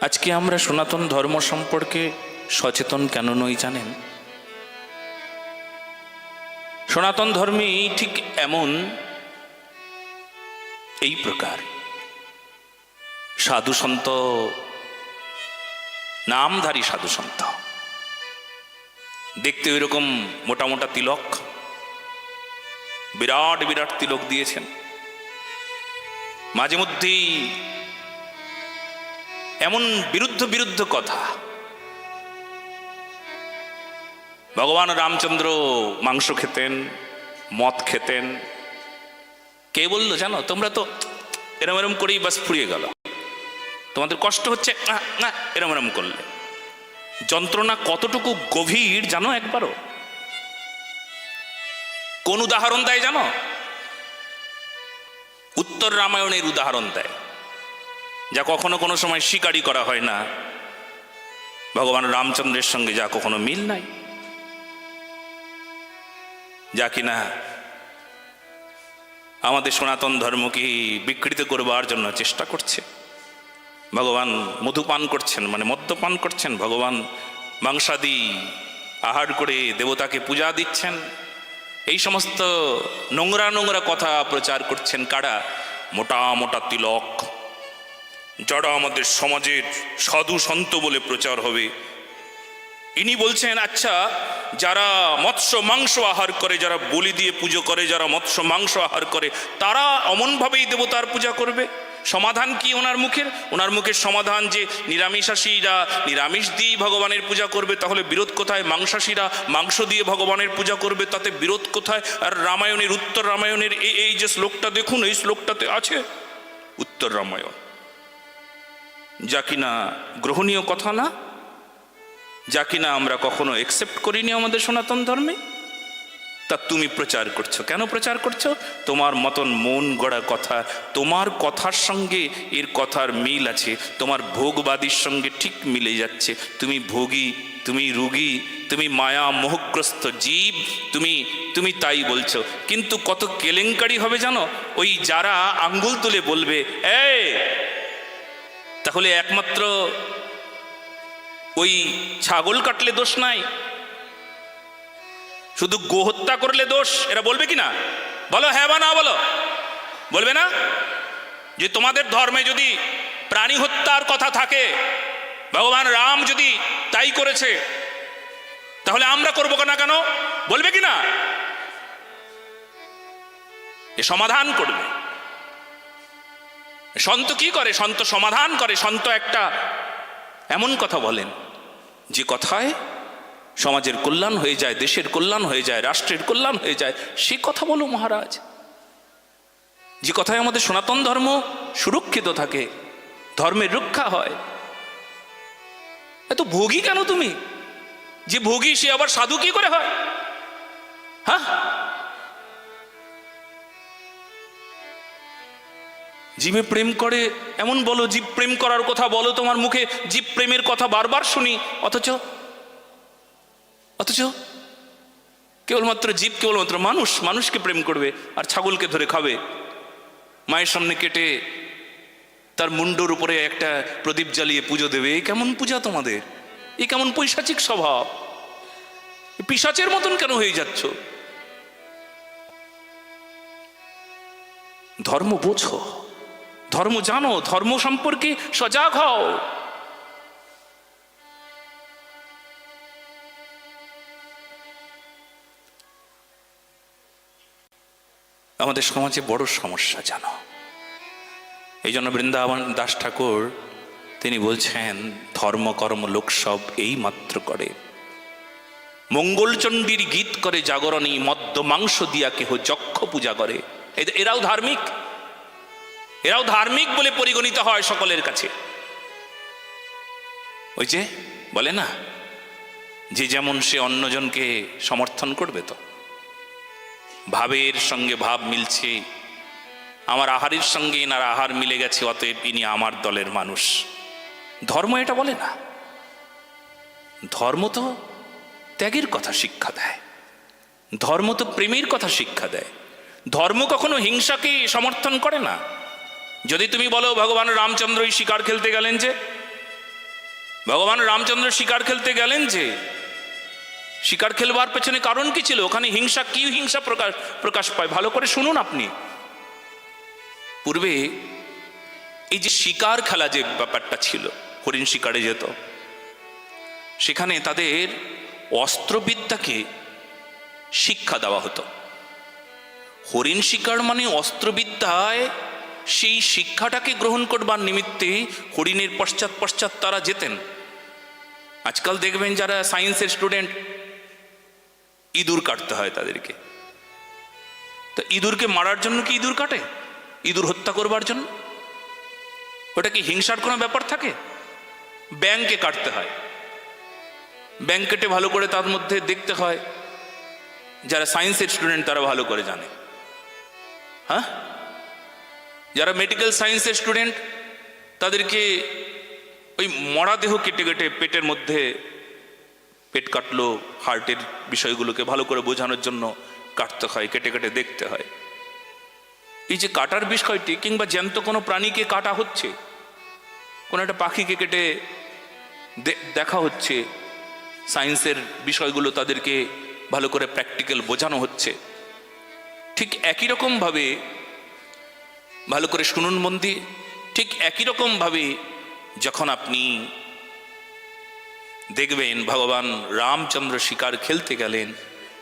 আজকে আমরা সনাতন ধর্ম সম্পর্কে সচেতন কেন নই জানেন? সনাতন ধর্মে ঠিক এমন এই প্রকার। সাধু সন্ত, নামধারী সাধু সন্ত। দেখতে ওইরকম মোটা মোটা তিলক। বিরাট বিরাট তিলক দিয়েছেন। মাঝে মধ্যেই এমন বিরুদ্ধ বিরুদ্ধ কথা। ভগবান রামচন্দ্র মাংস খেতেন, মদ খেতেন। কে বলল জানো? তোমরা তো এরম এরম করেই বাস ফুরিয়ে গেল। তোমাদের কষ্ট হচ্ছে, না এরম এরম করলে। যন্ত্রণা কতটুকু গভীর জানো একবারও? কোন উদাহরণ দেয় জানো? উত্তর রামায়ণের উদাহরণ দেয়। যা কখনো কোনো সময় স্বীকারই করা হয় না। ভগবান রামচন্দ্রের সঙ্গে যা কখনো মিল নাই। যা কিনা আমাদের সনাতন ধর্মকে বিকৃত করবার জন্য চেষ্টা করছে। ভগবান মধুপান করছেন মানে মদ্যপান করছেন। ভগবান মাংসাদি আহার করে দেবতাকে পূজা দিচ্ছেন। এই সমস্ত নোংরা নোংরা কথা প্রচার করছেন কারা? মোটা মোটা তিলক যারা আমাদের সমাজের সাধু সন্ত বলে প্রচার হবে। ইনি বলছেন আচ্ছা যারা মৎস্য মাংস আহার করে, যারা বলি দিয়ে পুজো করে, যারা মৎস্য মাংস আহার করে, তারা অমনভাবেই দেবতার পূজা করবে? সমাধান কি ওনার মুখের? ওনার মুখের সমাধান যে নিরামিষাসীরা নিরামিষ দিয়েই ভগবানের পূজা করবে, তাহলে বিরোধ কোথায়? মাংসাসীরা মাংস দিয়ে ভগবানের পূজা করবে, তাতে বিরোধ কোথায়? আর রামায়ণের উত্তর রামায়ণের এই যে শ্লোকটা দেখুন, এই শ্লোকটাতে আছে। উত্তর রামায়ণ। যা কিনা গ্রহণীয় কথা না, যা কিনা আমরা কখনো একসেপ্ট করিনি আমাদের সনাতন ধর্মে, তা তুমি প্রচার করছ। কেন প্রচার করছ? তোমার মতন মন গড়া কথা, তোমার কথার সঙ্গে এর কথার মিল আছে, তোমার ভোগবাদীর সঙ্গে ঠিক মিলে যাচ্ছে। তুমি ভোগী, তুমি রুগী, তুমি মায়া মোহগ্রস্ত জীব, তুমি তুমি তাই বলছো। কিন্তু কত কেলেঙ্কারি হবে জানো? ওই যারা আঙ্গুল তুলে বলবে, এই তাহলে একমাত্র ওই ছাগল কাটলে দোষ নাই? শুধু গোহত্যা করলে দোষ? এরা বলবে কি না? বলো হ্যাঁ বা না বলো? বলবে না? যে তোমাদের ধর্মে যদি প্রাণী হত্যার কথা থাকে, ভগবান রাম যদি তাই করেছে, তাহলে আমরা করব না কেন? বলবে কি না? এ সমাধান করবে। সন্ত কি করে? সন্ত সমাধান করে। সন্ত একটা এমন কথা বলেন, যে কথায় সমাজের কল্যাণ হয়ে যায়, দেশের কল্যাণ হয়ে যায়, রাষ্ট্রের কল্যাণ হয়ে যায়, সে কথা বলো মহারাজ। যে কথায় আমাদের সনাতন ধর্ম সুরক্ষিত থাকে, ধর্মের রক্ষা হয়। এত ভোগী কেন তুমি? যে ভোগী সে আবার সাধু কি করে হয়? হ্যাঁ? জীবে প্রেম করে, এমন বলো জীব প্রেম করার কথা বলো তোমার মুখে জীব প্রেমের কথা বারবার শুনি। অথচ অথচ কেবলমাত্র জীব কেবলমাত্র মানুষ, মানুষকে প্রেম করবে আর ছাগলকে ধরে খাবে। মায়ের সামনে কেটে তার মুন্ডর উপরে একটা প্রদীপ জ্বালিয়ে পুজো দেবে। এই কেমন পূজা তোমাদের? এই কেমন পৈশাচিক স্বভাব? এ পিশাচের মতন কেন হয়ে যাচ্ছ? ধর্ম বোঝো। ধর্ম জানো, ধর্ম সম্পর্কে সজাগ হও। আমাদের সমাজে বড় সমস্যা জানো। এই জন্য বৃন্দাবন দাস ঠাকুর, তিনি বলছেন, ধর্ম, কর্ম, লোক সব এই মাত্র করে। মঙ্গলচণ্ডীর গীত করে জাগরণী, মদ্য মাংস দিয়া কেহ যক্ষ পূজা করে। এরাও ধার্মিক। এরাও ধার্মিক বলে পরিগণিত হয় সকলের কাছে। ওই যে, বলে না? যে যেমন সে অন্যজনকে সমর্থন করবে তো। ভাবের সঙ্গে ভাব মিলছে, আমার আহারের সঙ্গে এনার আহার মিলে গেছে, অতএব ইনি আমার দলের মানুষ। ধর্ম এটা বলে না। ধর্ম তো ত্যাগের কথা শিক্ষা দেয়। ধর্ম তো প্রেমের কথা শিক্ষা দেয়। ধর্ম কখনো হিংসাকে সমর্থন করে না। যদি তুমি বলো, ভগবান রামচন্দ্র এই শিকার খেলতে গেলেন যে? ভগবান রামচন্দ্র শিকার খেলতে গেলেন যে? শিকার খেলবার পেছনে কারণ কি ছিল? ওখানে হিংসা, কি হিংসা প্রকাশ প্রকাশ পায়? ভালো করে শুনুন আপনি। পূর্বে এই যে শিকার খেলা যে ব্যাপারটা ছিল, হরিণ শিকারে যেত, সেখানে তাদের অস্ত্রবিদ্যাকে শিক্ষা দেওয়া হতো। হরিণ শিকার মানে অস্ত্রবিদ্যায় সেই শিক্ষাটাকে গ্রহণ করবার নিমিত্তে হরিণের পশ্চাৎ পশ্চাৎ তারা যেতেন। আজকাল দেখবেন যারা সায়েন্সের স্টুডেন্ট, ইঁদুর কাটতে হয় তাদেরকে। তো ইঁদুরকে মারার জন্য কি ইঁদুর কাটে? ইঁদুর হত্যা করবার জন্য? ওটা কি হিংসার কোনো ব্যাপার থাকে? ব্যাংকে কাটতে হয়। ব্যাংক কেটে ভালো করে তার মধ্যে দেখতে হয়। যারা সায়েন্সের স্টুডেন্ট তারা ভালো করে জানে। হ্যাঁ? যারা মেডিকেল সায়েন্সের স্টুডেন্ট তাদেরকে ওই মরা দেহ কেটে কেটে পেটের মধ্যে পেট কাটলো হার্টের বিষয়গুলোকে ভালো করে বোঝানোর জন্য কাটতে হয়, কেটে কেটে দেখতে হয়। এই যে কাটার বিষয়টি, কিংবা জ্যান্ত কোনো প্রাণীকে কাটা হচ্ছে, কোনো একটা পাখিকে কেটে দেখা হচ্ছে সায়েন্সের বিষয়গুলো তাদেরকে ভালো করে প্র্যাকটিক্যাল বোঝানো হচ্ছে, ঠিক একই রকমভাবে ভালো করে শুনুন মন দিয়ে ঠিক একই রকমভাবে যখন আপনি দেখবেন ভগবান রামচন্দ্র শিকার খেলতে গেলেন,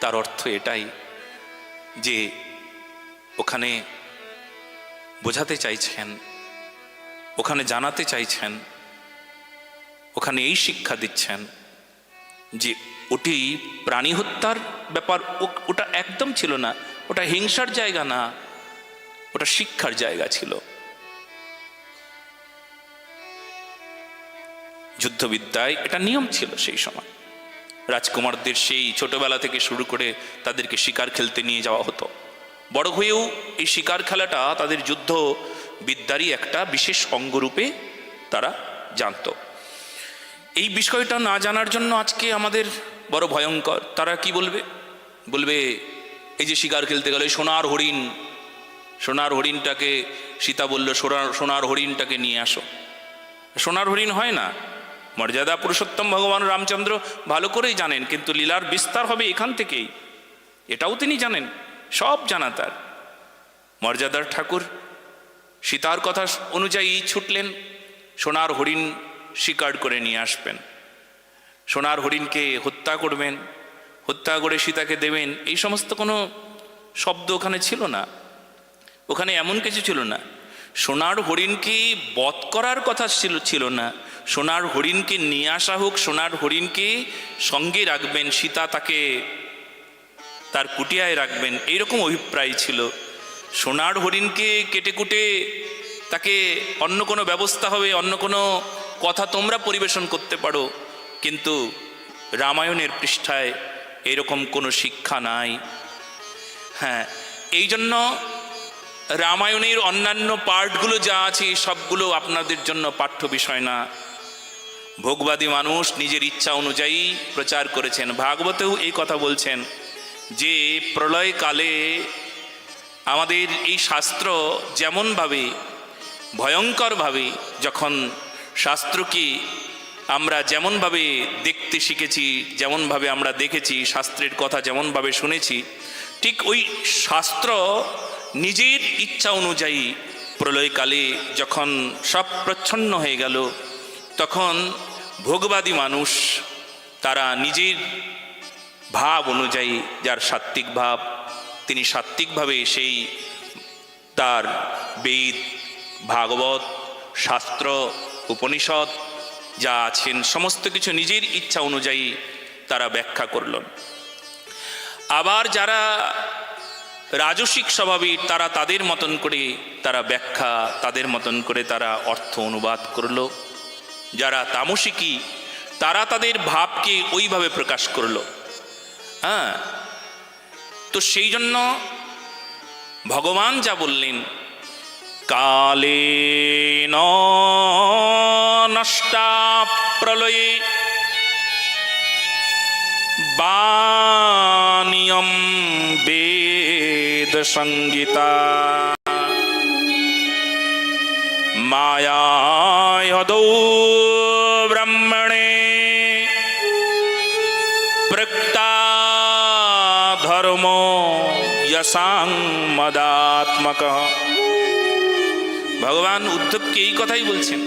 তার অর্থ এটাই যে ওখানে বোঝাতে চাইছেন, ওখানে জানাতে চাইছেন, ওখানে এই শিক্ষা দিচ্ছেন যে ওটি প্রাণী হত্যার ব্যাপার ওটা একদম ছিল না, ওটা হিংসার জায়গা না ওটা শিক্ষার জায়গা ছিল। যুদ্ধবিদ্যায় এটা নিয়ম ছিল সেই সময়। রাজকুমারদের সেই ছোটবেলা থেকে শুরু করে তাদেরকে শিকার খেলতে নিয়ে যাওয়া হতো। বড় হয়েও এই শিকার খেলাটা তাদের যুদ্ধ বিদ্যারই একটা বিশেষ অঙ্গরূপে তারা জানতো। এই বিষয়টা না জানার জন্য আজকে আমাদের বড় ভয়ঙ্কর। তারা কি বলবে? বলবে, এই যে শিকার খেলতে গেলে সোনার হরিণ সোনার হরিণটাকে, সীতা বলল সোনার সোনার হরিণটাকে নিয়ে আসো। সোনার হরিণ হয় না। মর্যাদা পুরুষোত্তম ভগবান রামচন্দ্র ভালো করেই জানেন, কিন্তু লীলার বিস্তার হবে এখান থেকেই। এটাও তিনি জানেন, সব জানা তার। মর্যাদার ঠাকুর, সীতার কথা অনুযায়ী ছুটলেন, সোনার হরিণ শিকার করে নিয়ে আসবেন। সোনার হরিণকে হত্যা করবেন, হত্যা করে সীতাকে দেবেন, এই সমস্ত কোনো শব্দ ওখানে ছিল না। ওখানে এমন কিছু ছিল না। সোনার হরিণকে বধ করার কথা ছিল ছিল না। সোনার হরিণকে নিয়ে আসা হোক, সোনার হরিণকে সঙ্গে রাখবেন, সীতা তাকে তার কুটিয়ায় রাখবেন, এইরকম অভিপ্রায় ছিল। সোনার হরিণকে কেটে কুটে তাকে অন্য কোনো ব্যবস্থা হবে, অন্য কোনো কথা তোমরা পরিবেশন করতে পারো, কিন্তু রামায়ণের পৃষ্ঠায় এরকম কোনো শিক্ষা নাই। হ্যাঁ এই জন্য রামায়ণের অন্যান্য পার্টগুলো যা আছে, সবগুলো আপনাদের জন্য পাঠ্য বিষয় না। ভোগবাদী মানুষ নিজের ইচ্ছা অনুযায়ী প্রচার করেছেন। ভাগবতেও এই কথা বলছেন যে, প্রলয়কালে আমাদের এই শাস্ত্র যেমনভাবে, ভয়ঙ্করভাবে যখন শাস্ত্রকে আমরা যেমনভাবে দেখতে শিখেছি, যেমনভাবে আমরা দেখেছি, শাস্ত্রের কথা যেমনভাবে শুনেছি, ঠিক ওই শাস্ত্র নিজের ইচ্ছা অনুযায়ী প্রলয়কালে যখন সব প্রচ্ছন্ন হয়ে গেল, তখন ভোগবাদী মানুষ তারা নিজের ভাব অনুযায়ী, যার সাত্ত্বিক ভাব, তিনি সাত্ত্বিকভাবে সেই তার বেদ, ভাগবত, শাস্ত্র, উপনিষদ যা আছেন, সমস্ত কিছু নিজের ইচ্ছা অনুযায়ী তারা ব্যাখ্যা করলেন। আবার যারা রাজসিক স্বভাবের তারা তাদের মতন করে তারা ব্যাখ্যা, তাদের মতন করে তারা অর্থ অনুবাদ করল। যারা তামসিকী, তারা তাদের ভাবকে ওইভাবে প্রকাশ করল। হ্যাঁ? তো সেই জন্য ভগবান যা বললেন, কালে নষ্টা প্রলয়ে বানিয়ম বেদ সঙ্গীতা মায়াদৌ ব্রাহ্মণে প্রক্তা ধর্ম যশাং মদাত্মক। ভগবান উদ্ধবকে এই কথাই বলছেন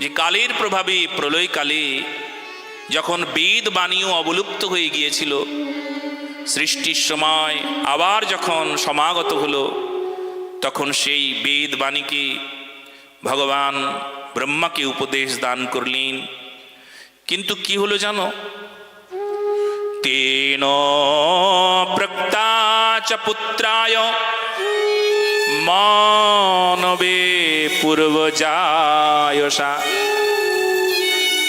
যে কালের প্রভাবে, প্রলয়কালে যখন বেদ বাণীও অবলুপ্ত হয়ে গিয়েছিল সৃষ্টির সময় আবার যখন সমাগত হলো, তখন সেই বেদ বাণীকে ভগবান ব্রহ্মাকে উপদেশ দান করলেন। কিন্তু কি হলো জানো? তেন প্রক্তা চ পুত্রায় মানবে পূর্বজায়সা।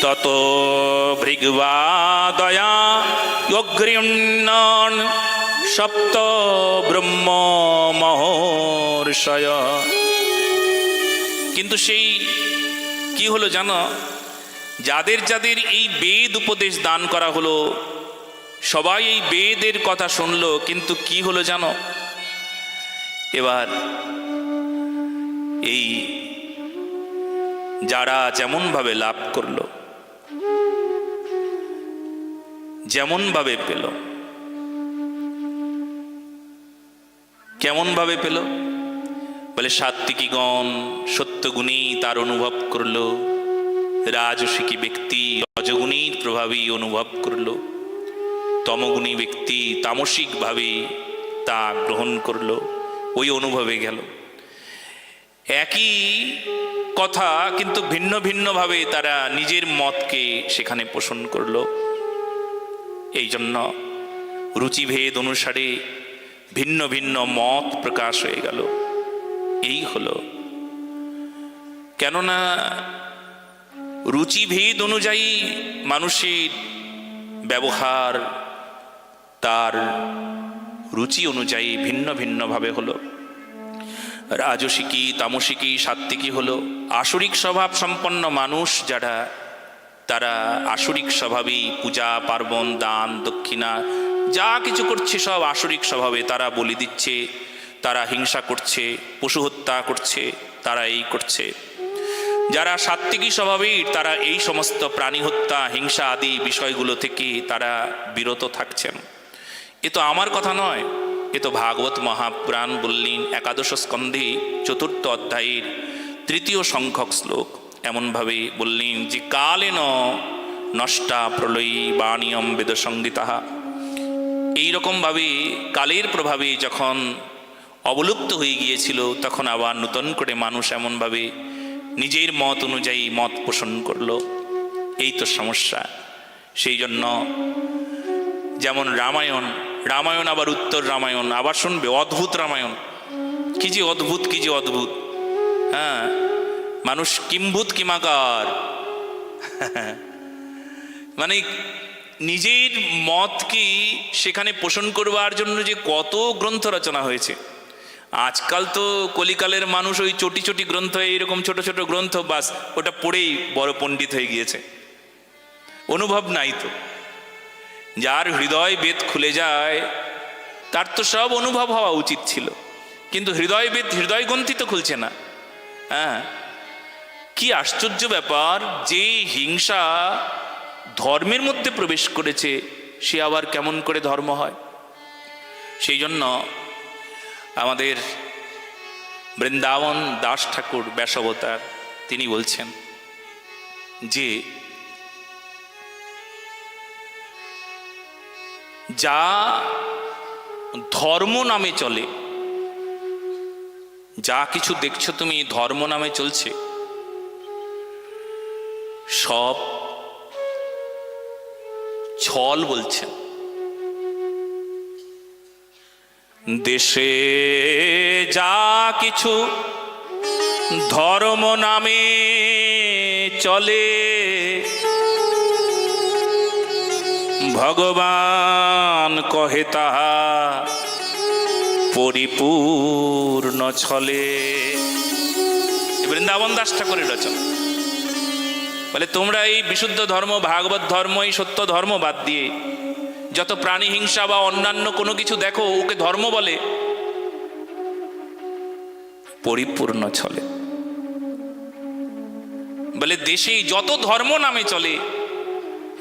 তত ভৃগবাদয়া অগ্রিণ্যন সপ্ত ব্রহ্ম মহর্ষয় কিন্তু সেই কি হলো জানো? যাদের যাদের এই বেদ উপদেশ দান করা হলো, সবাই এই বেদের কথা শুনলো, কিন্তু কি হলো জানো? এবার এই যারা যেমনভাবে লাভ করল যেমনভাবে পেল। কেমনভাবে পেল? বলে সাত্বিকীগণ সত্যগুণী তার অনুভব করল। রাজসিকী ব্যক্তি রজগুণীর প্রভাবেই অনুভব করল। তমগুণী ব্যক্তি তামসিকভাবে তা গ্রহণ করল। ওই অনুভবে গেল। একই কথা, কিন্তু ভিন্ন ভিন্নভাবে তারা নিজের মতকে সেখানে পোষণ করল। এই জন্য রুচিভেদ অনুসারে ভিন্ন ভিন্ন মত প্রকাশ হয়ে গেল। এই হলো। কেননা রুচিভেদ অনুযায়ী মানুষের ব্যবহার তার রুচি অনুযায়ী ভিন্ন ভিন্নভাবে হলো। রাজসিকী, তামসিকী, সাত্ত্বিকী হলো। আসরিক স্বভাব সম্পন্ন মানুষ যারা তারা আসরিক স্বভাবেই পূজা, পার্বণ, দান, দক্ষিণা, যা কিছু করছে সব আসরিক স্বভাবে তারা বলি দিচ্ছে, তারা হিংসা করছে, পশু হত্যা করছে, তারা এই করছে। যারা সাত্ত্বিকী স্বভাবের, তারা এই সমস্ত প্রাণী হত্যা, হিংসা আদি বিষয়গুলো থেকে তারা বিরত থাকছেন। এ তো আমার কথা নয়, এ তো ভাগবত মহাপুরাণ বললেন একাদশ স্কন্ধে চতুর্থ অধ্যায়ের তৃতীয় সংখ্যক শ্লোক। এমনভাবে বললেন যে, কালেন নষ্টা প্রলয়ী বাণিয়ম বেদসঙ্গীতাহা এইরকমভাবে কালের প্রভাবে যখন অবলুপ্ত হয়ে গিয়েছিল, তখন আবার নূতন করে মানুষ এমনভাবে নিজের মত অনুযায়ী মত পোষণ করল। এই তো সমস্যা। সেই জন্য যেমন রামায়ণ রামায়ণ আবার উত্তর রামায়ণ, আবার শুনবে, অদ্ভুত রামায়ণ। কি যে অদ্ভুত, কি যে অদ্ভুত। হ্যাঁ? মানুষ কিম্ভূত কিমাকার। মানে নিজের মতকে সেখানে পোষণ করবার জন্য যে কত গ্রন্থ রচনা হয়েছে। আজকাল তো কলিকালের মানুষ ওই চটি চটি গ্রন্থ, এইরকম ছোট ছোট গ্রন্থ, বাস ওটা পড়েই বড় পণ্ডিত হয়ে গিয়েছে। অনুভব নাই তো। যার হৃদয় বেদ খুলে যায়, তার তো সব অনুভব হওয়া উচিত ছিল। কিন্তু হৃদয় বেদ হৃদয় গ্রন্থি তো খুলছে না। হ্যাঁ? কি আশ্চর্য ব্যাপার যে হিংসা ধর্মের মধ্যে প্রবেশ করেছে, সে আবার কেমন করে ধর্ম হয়? সেই জন্য আমাদের বৃন্দাবন দাস ঠাকুর ব্যাসবতার, তিনি বলছেন যে, যা ধর্ম নামে চলে, যা কিছু দেখছ তুমি ধর্ম নামে চলছে সব ছল বলছেন। দেশে যা কিছু ধর্ম নামে চলে, ভগবান কহে তাহা পরিপূর্ণ ছলে। বৃন্দাবন দাস ঠাকুরের রচনা। বলে, তোমরা এই বিশুদ্ধ ধর্ম, ভাগবত ধর্ম, এই সত্য ধর্ম বাদ দিয়ে যত প্রাণী হিংসা বা অন্যান্য কোনো কিছু দেখো, ওকে ধর্ম বলে, পরিপূর্ণ চলে। বলে, দেশে যত ধর্ম নামে চলে,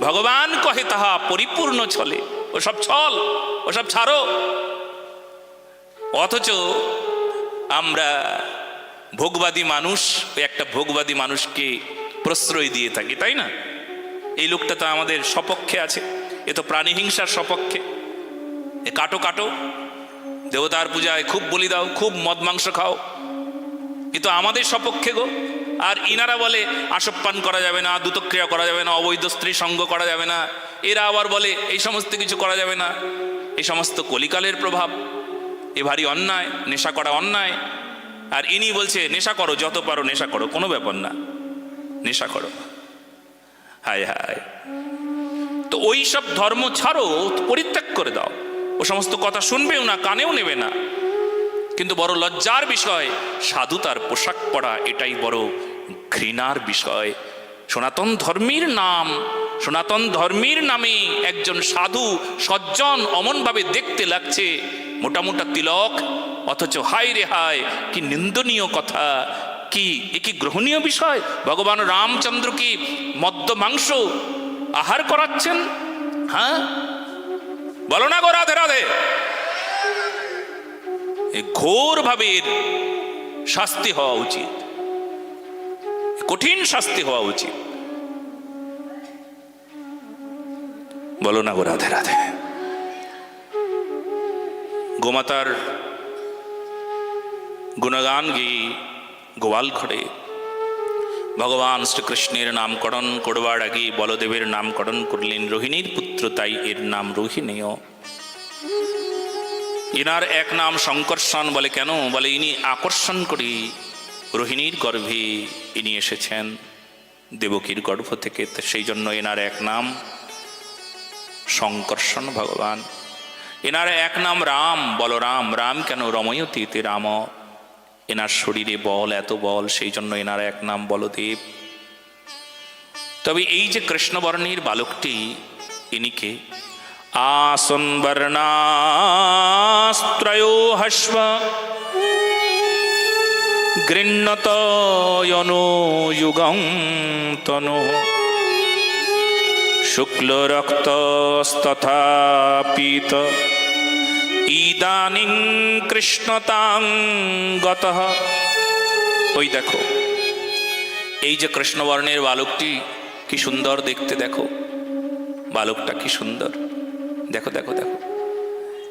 ভগবান কহে তাহা পরিপূর্ণ চলে। ওসব ছল, ওসব ছাড়ো। অথচ আমরা ভোগবাদী মানুষ, ওই একটা ভোগবাদী মানুষকে প্রশ্রয় দিয়ে থাকি, তাই না? এই লোকটা তো আমাদের সপক্ষে আছে, এ তো প্রাণী হিংসার সপক্ষে। এ কাটো কাটো, দেবতার পূজায় খুব বলি দাও, খুব মদ মাংস খাও। এ তো আমাদের সপক্ষে গো। আর ইনারা বলে আসপান করা যাবে না, দ্রুতক্রিয়া করা যাবে না, অবৈধ স্ত্রী সঙ্গ করা যাবে না। এরা আবার বলে, এই সমস্ত কিছু করা যাবে না। এই সমস্ত কলিকালের প্রভাব, এ ভারী অন্যায়, নেশা করা অন্যায়। আর ইনি বলছে, নেশা করো, যত পারো নেশা করো, কোনো ব্যাপার না। নেশা করো। হায় হায়। তো ওই সব ধর্ম ছাড়ো, পরিত্যাগ করে দাও। ও সমস্ত কথা শুনবেও না, কানেও নেবে না। কিন্তু বড় লজ্জার বিষয়, সাধু তার পোশাক পরা, এটাই বড় ঘৃণার বিষয়। সনাতন ধর্মীর নাম, সনাতন ধর্মীর নামে একজন সাধু সজ্জন অমনভাবে দেখতে লাগছে। মোটা মোটা তিলক, অথচ হায় রে হায়, কি নিন্দনীয় কথা। কি? এ কি গ্রহণীয় বিষয়? ভগবান রামচন্দ্র কি মদ্য মাংস আহার করাচ্ছেন? হ্যাঁ? বলো না গো রাধে রাধে। ঘোরভাবে এর শাস্তি হওয়া উচিত। কঠিন শাস্তি হওয়া উচিত। বলো না গো রাধে রাধে। গোমাতার গুণগান গেয়ে গোয়াল ঘরে। ভগবান শ্রীকৃষ্ণের নামকরণ করবার আগে বলদেবের নামকরণ করলেন। রোহিণীর পুত্র তাই এর নাম রোহিণীয় ইনার এক নাম শঙ্কর্ষণ বলে, কেন? বলে, ইনি আকর্ষণ করে। রোহিণীর গর্ভে ইনি এসেছেন। দেবকীর গর্ভ থেকে। সেই জন্য এনার এক নাম শঙ্কর্ষণ ভগবান। এনার এক নাম রাম। বলরাম রাম কেন? রময়তীতে রাম। এনার শরীরে বল, এত বল সেই জন্য এনার এক নাম বলদেব। তবে এই যে কৃষ্ণবর্ণের বালকটি ইনিকে আসন বর্ণাস্ত্রয়ো হস্ব। গৃহ্ণতয়নো যুগং তনু। শুক্লরক্তস্তথা পীত ইদানিং কৃষ্ণতাং গত। ওই দেখো, এই যে কৃষ্ণবর্ণের বালকটি কি সুন্দর দেখতে দেখো। বালকটা কি সুন্দর। দেখো দেখো দেখো।